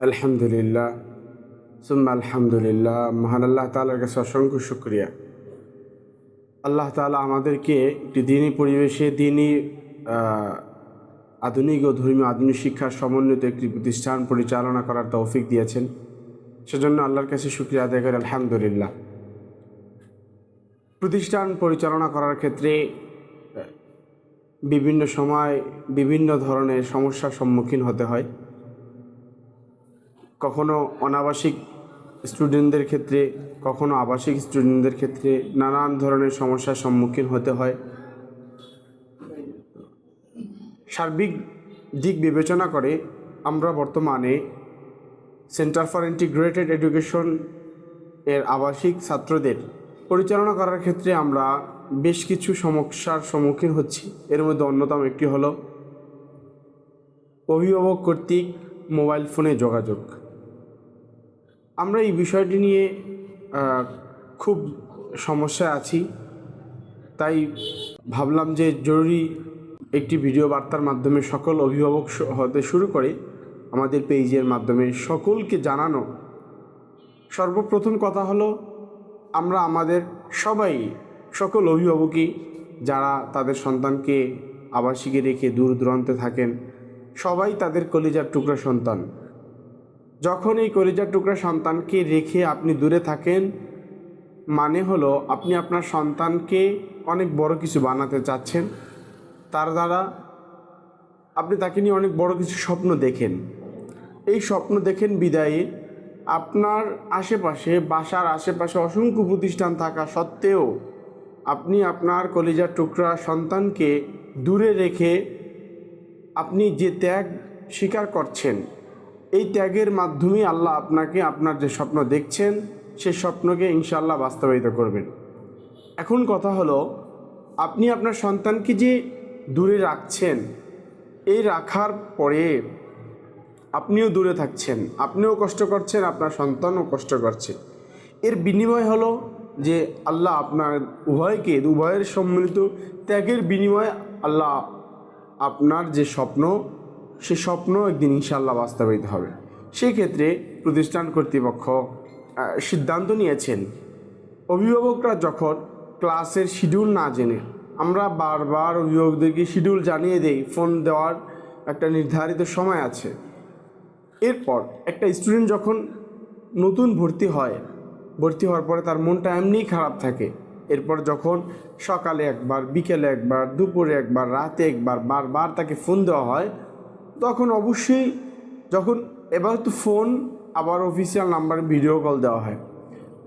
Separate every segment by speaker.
Speaker 1: আলহামদুলিল্লাহ। সুম্মা আলহামদুলিল্লাহ। মহান আল্লাহ তালার কাছে অসংখ্য শুক্রিয়া। আল্লাহ তালা আমাদেরকে একটি দিনী পরিবেশে দিনই আধুনিক ও ধর্মীয় আধুনিক শিক্ষার সমন্বিত একটি প্রতিষ্ঠান পরিচালনা করার তৌফিক দিয়েছেন। সেজন্য আল্লাহর কাছে শুক্রিয়া আদায় করি, আলহামদুলিল্লাহ। প্রতিষ্ঠান পরিচালনা করার ক্ষেত্রে বিভিন্ন সময় বিভিন্ন ধরনের সমস্যার সম্মুখীন হতে হয়। কখনো অনাবাসিক স্টুডেন্টদের ক্ষেত্রে, কখনো আবাসিক স্টুডেন্টদের ক্ষেত্রে নানান ধরনের সমস্যার সম্মুখীন হতে হয়। সার্বিক দিক বিবেচনা করে আমরা বর্তমানে সেন্টার ফর ইন্টিগ্রেটেড এডুকেশন এর আবাসিক ছাত্রদের পরিচালনা করার ক্ষেত্রে আমরা বেশ কিছু সমস্যার সম্মুখীন হচ্ছি। এর মধ্যে অন্যতম একটি হলো অভিভাবক কর্তৃক মোবাইল ফোনে যোগাযোগ। আমরা এই বিষয়টি নিয়ে খুব সমস্যায় আছি। তাই ভাবলাম যে জরুরি একটি ভিডিও বার্তার মাধ্যমে সকল অভিভাবক হতে শুরু করে আমাদের পেজের মাধ্যমে সকলকে জানানো। সর্বপ্রথম কথা হলো, আমরা আমাদের সবাই, সকল অভিভাবকই যারা তাদের সন্তানকে আবাসিকে রেখে দূর দূরান্তে থাকেন, সবাই তাদের কলিজার টুকরা সন্তান। যখন এই কলিজার টুকরা সন্তানকে রেখে আপনি দূরে থাকেন মানে হলো আপনি আপনার সন্তানকে অনেক বড় কিছু বানাতে চাচ্ছেন। তার দ্বারা আপনি তাকে নিয়ে অনেক বড় কিছু স্বপ্ন দেখেন। এই স্বপ্ন দেখেন বিদায়ে আপনার আশেপাশে, বাসার আশেপাশে অসংখ্য প্রতিষ্ঠান থাকা সত্ত্বেও আপনি আপনার কলিজার টুকরা সন্তানকে দূরে রেখে আপনি যে ত্যাগ স্বীকার করছেন এই ত্যাগের মাধ্যমে আল্লাহ আপনাকে আপনার যে স্বপ্ন দেখছেন, সে স্বপ্নকে ইনশাল্লাহ বাস্তবায়িত করবেন। এখন কথা হলো, আপনি আপনার সন্তানকে যে দূরে রাখছেন, এই রাখার পরে আপনিও দূরে থাকছেন, আপনিও কষ্ট করছেন, আপনার সন্তানও কষ্ট করছে। এর বিনিময় হলো যে আল্লাহ আপনার উভয়কে, উভয়ের সম্মিলিত ত্যাগের বিনিময়ে আল্লাহ আপনার যে স্বপ্ন সে স্বপ্ন একদিন ইনশাল্লাহ বাস্তবায়িত হবে। সেই ক্ষেত্রে প্রতিষ্ঠান কর্তৃপক্ষ সিদ্ধান্ত নিয়েছেন, অভিভাবকরা যখন ক্লাসের শিডিউল না জেনে, আমরা বারবার অভিভাবকদেরকে শিডিউল জানিয়ে দেই, ফোন দেওয়ার একটা নির্ধারিত সময় আছে। এরপর একটা স্টুডেন্ট যখন নতুন ভর্তি হয়, ভর্তি হওয়ার পরে তার মনটা এমনিই খারাপ থাকে। এরপর যখন সকালে একবার, বিকেলে একবার, দুপুরে একবার, রাতে একবার, বারবার তাকে ফোন দেওয়া হয় তখন অবশ্যই যখন এবার তো ফোন, আবার অফিসিয়াল নাম্বারে ভিডিও কল দেওয়া হয়।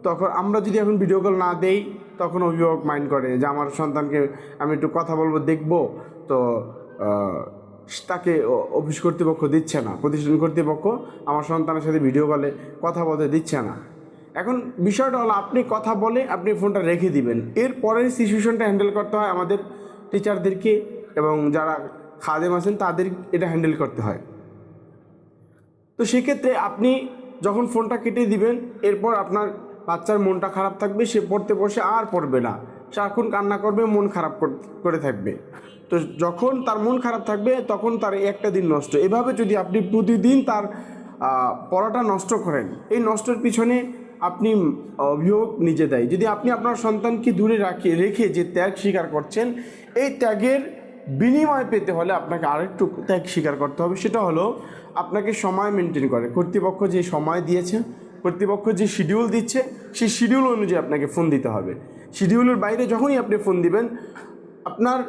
Speaker 1: তখন আমরা যদি এখন ভিডিও কল না দেই, তখন অভিভাবক মাইন্ড করে যে আমার সন্তানকে আমি একটু কথা বলব, দেখব। তো তাকে অফিস কর্তৃপক্ষ দিচ্ছে না, প্রতিষ্ঠান কর্তৃপক্ষ আমার সন্তানের সাথে ভিডিও কলে কথা বলতে দিচ্ছে না। এখন বিষয়টা হলো, আপনি কথা বলে আপনি ফোনটা রেখে দিবেন। এর পরের সিচুয়েশনটা হ্যান্ডেল করতে হয় আমাদের টিচারদেরকে এবং যারা খাদেম আছেন, তাদের এটা হ্যান্ডেল করতে হয়। তো সেক্ষেত্রে আপনি যখন ফোনটা কেটে দিবেন, এরপর আপনার বাচ্চার মনটা খারাপ থাকবে, সে পড়তে বসে আর পড়বে না। সারাক্ষণ কান্না করবে, মন খারাপ করে থাকবে। তো যখন তার মন খারাপ থাকবে, তখন তার একটা দিন নষ্ট। এভাবে যদি আপনি প্রতিদিন তার পড়াটা নষ্ট করেন, এই নষ্টের পিছনে আপনি অভিযোগ নিজে দেয়। যদি আপনি আপনার সন্তানকে দূরে রাখে, রেখে যে ত্যাগ স্বীকার করছেন, এই ত্যাগের বিনিময় পেতে হলে আপনাকে আরেকটু ত্যাগ স্বীকার করতে হবে। সেটা হলো, আপনাকে সময় মেনটেন করে। কর্তৃপক্ষ যে সময় দিয়েছে, কর্তৃপক্ষ যে শিডিউল দিচ্ছে, সেই শিডিউল অনুযায়ী আপনাকে ফোন দিতে হবে। শিডিউলের বাইরে যখনই আপনি ফোন দিবেন, আপনার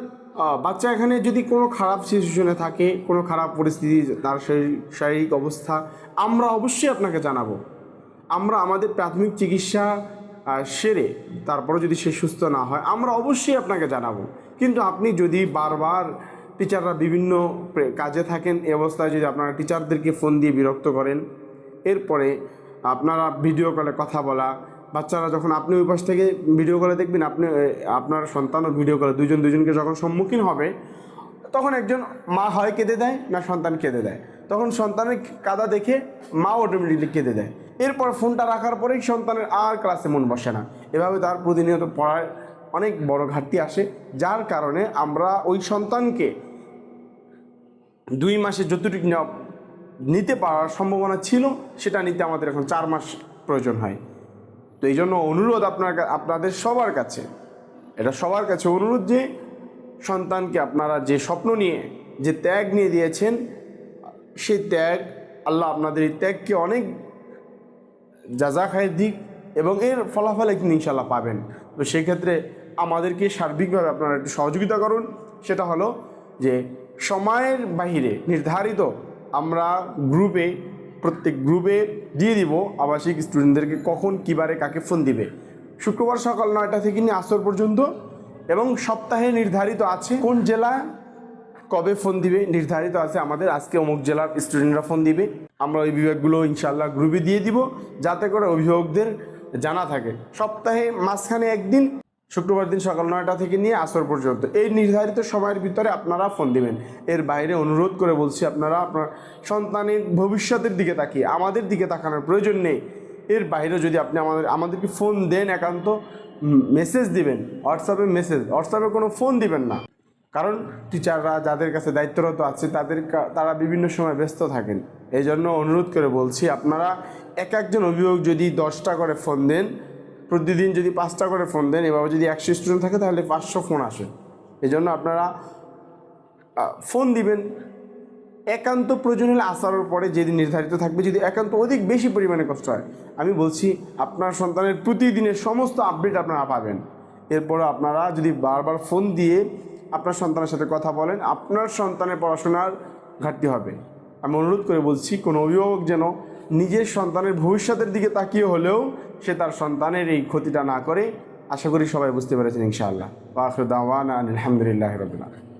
Speaker 1: বাচ্চা এখানে যদি কোনো খারাপ সিচুয়েশনে থাকে, কোনো খারাপ পরিস্থিতি, তার শারীরিক অবস্থা, আমরা অবশ্যই আপনাকে জানাব। আমরা আমাদের প্রাথমিক চিকিৎসা সেরে তারপরে যদি সে সুস্থ না হয়, আমরা অবশ্যই আপনাকে জানাব। কিন্তু আপনি যদি বারবার টিচাররা বিভিন্ন কাজে থাকেন, এ অবস্থায় যদি আপনারা টিচারদেরকে ফোন দিয়ে বিরক্ত করেন, এরপরে আপনারা ভিডিও কলে কথা বলা, বাচ্চারা যখন আপনি ওই পাশ থেকে ভিডিও কলে দেখবেন, আপনি আপনার সন্তানও ভিডিও কলে দুজন দুজনকে যখন সম্মুখীন হবে, তখন একজন মা হয় কেঁদে দেয় না সন্তান কেঁদে দেয়? তখন সন্তানের কাদা দেখে মা অটোমেটিকলি কেঁদে দেয়। এরপর ফোনটা রাখার পরেই সন্তানের আর ক্লাসে মন বসে না। এভাবে তার প্রতিনিয়ত পড়ায় অনেক বড় ঘাটতি আসে, যার কারণে আমরা ওই সন্তানকে দুই মাসে যতটুকু নিতে পারার সম্ভাবনা ছিল, সেটা নিতে আমাদের এখন চার মাস প্রয়োজন হয়। তো এই জন্য অনুরোধ আপনার আপনাদের সবার কাছে, এটা সবার কাছে অনুরোধ যে সন্তানকে আপনারা যে স্বপ্ন নিয়ে, যে ত্যাগ নিয়ে দিয়েছেন, সেই ত্যাগ আল্লাহ আপনাদের এই ত্যাগকে অনেক যাজা খায়ের দিক এবং এর ফলাফল একদিন ইনশাল্লাহ পাবেন। তো সেক্ষেত্রে আমাদেরকে সার্বিকভাবে আপনারা একটু সহযোগিতা করুন। সেটা হলো যে সময়ের বাহিরে নির্ধারিত আমরা গ্রুপে প্রত্যেক গ্রুপে দিয়ে দিব আবাসিক স্টুডেন্টদেরকে কখন কিবারে কাকে ফোন দিবে। শুক্রবার সকাল নয়টা থেকে নিয়ে আসর পর্যন্ত এবং সপ্তাহে নির্ধারিত আছে কোন জেলা কবে ফোন দিবে, নির্ধারিত আছে আমাদের। আজকে অমুক জেলার স্টুডেন্টরা ফোন দিবে। আমরা ওই বিভাগগুলো ইনশাল্লাহ গ্রুপে দিয়ে দিব, যাতে করে অভিভাবকদের জানা থাকে। সপ্তাহে মাঝখানে একদিন শুক্রবার দিন সকাল নয়টা থেকে নিয়ে আসর পর্যন্ত। এই নির্ধারিত সময়ের ভিতরে আপনারা ফোন দিবেন। এর বাইরে অনুরোধ করে বলছি, আপনারা আপনার সন্তানের ভবিষ্যতের দিকে তাকিয়ে, আমাদের দিকে তাকানোর প্রয়োজন নেই। এর বাইরে যদি আপনি আমাদের, আমাদেরকে ফোন দেন একান্ত মেসেজ দিবেন হোয়াটসঅ্যাপে মেসেজ হোয়াটসঅ্যাপে কোনো ফোন দিবেন না। কারণ টিচাররা যাদের কাছে দায়িত্বরত আছে, তাদের তারা বিভিন্ন সময় ব্যস্ত থাকেন। এই জন্য অনুরোধ করে বলছি, আপনারা এক একজন অভিভাবক যদি দশটা করে ফোন দেন প্রতিদিন যদি পাঁচটা করে ফোন দেন, এভাবে যদি একশো স্টুডেন্ট থাকে, তাহলে পাঁচশো ফোন আসে। এই জন্য আপনারা ফোন দিবেন। একান্ত প্রয়োজন হলে আসার পরে যেদিন নির্ধারিত থাকবে, যদি একান্ত অধিক বেশি পরিমাণে কষ্ট হয়, আমি বলছি আপনার সন্তানের প্রতিদিনের সমস্ত আপডেট আপনারা পাবেন। এরপরে আপনারা যদি বারবার ফোন দিয়ে আপনার সন্তানের সাথে কথা বলেন, আপনার সন্তানের পড়াশোনার ঘাটতি হবে। আমি অনুরোধ করে বলছি, কোনো অভিভাবক যেন নিজের সন্তানের ভবিষ্যতের দিকে তাকিয়ে হলেও সে তার সন্তানের এই ক্ষতিটা না করে। আশা করি সবাই বুঝতে পেরেছেন ইনশাআল্লাহ। আলহামদুলিল্লাহ রবিল্লা